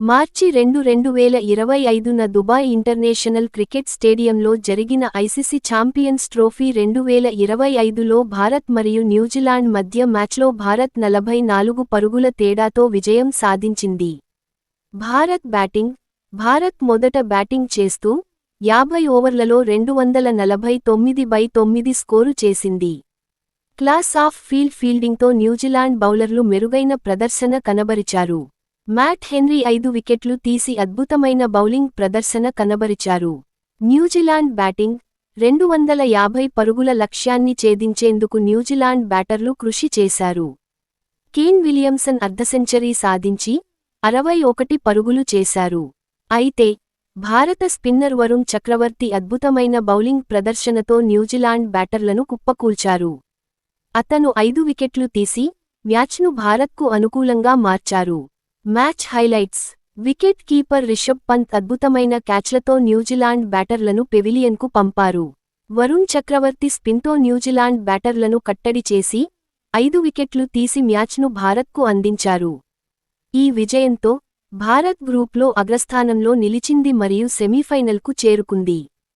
మార్చి రెండు రెండు వేల ఇరవై ఐదున దుబాయ్ ఇంటర్నేషనల్ క్రికెట్ స్టేడియంలో జరిగిన ఐసీసీ ఛాంపియన్స్ ట్రోఫీ రెండు వేల ఇరవై ఐదులో భారత్ మరియు న్యూజిలాండ్ మధ్య మ్యాచ్లో భారత్ నలభై నాలుగు పరుగుల తేడాతో విజయం సాధించింది. భారత్ బ్యాటింగ్ భారత్ మొదట బ్యాటింగ్ చేస్తూ యాభై ఓవర్లలో రెండు వందల నలభై తొమ్మిది బై తొమ్మిది స్కోరు చేసింది. క్లాస్ ఆఫ్ ఫీల్డ్ ఫీల్డింగ్తో న్యూజిలాండ్ బౌలర్లు మెరుగైన ప్రదర్శన కనబరిచారు. మ్యాట్ హెన్రీ ఐదు వికెట్లు తీసి అద్భుతమైన బౌలింగ్ ప్రదర్శన కనబరిచారు. న్యూజిలాండ్ బ్యాటింగ్ రెండు వందల యాభై పరుగుల లక్ష్యాన్ని ఛేదించేందుకు న్యూజిలాండ్ బ్యాటర్లు కృషి చేశారు. కేన్ విలియమ్సన్ అర్ధసెంచరీ సాధించి అరవై ఒకటి పరుగులు చేశారు. అయితే భారత స్పిన్నర్ వరుణ్ చక్రవర్తి అద్భుతమైన బౌలింగ్ ప్రదర్శనతో న్యూజిలాండ్ బ్యాటర్లను కుప్పకూల్చారు. అతను ఐదు వికెట్లు తీసి మ్యాచ్ను భారత్కు అనుకూలంగా మార్చారు. Match highlights. Wicket keeper Rishabh Pant అద్భుతమైన క్యాచ్లతో న్యూజిలాండ్ బ్యాటర్లను పెవిలియన్కు పంపారు. వరుణ్ చక్రవర్తి స్పిన్తో న్యూజిలాండ్ బ్యాటర్లను కట్టడి చేసి ఐదు వికెట్లు తీసి మ్యాచ్ను భారత్కు అందించారు. ఈ విజయంతో భారత్ గ్రూప్లో అగ్రస్థానంలో నిలిచింది మరియు సెమీఫైనల్కు చేరుకుంది.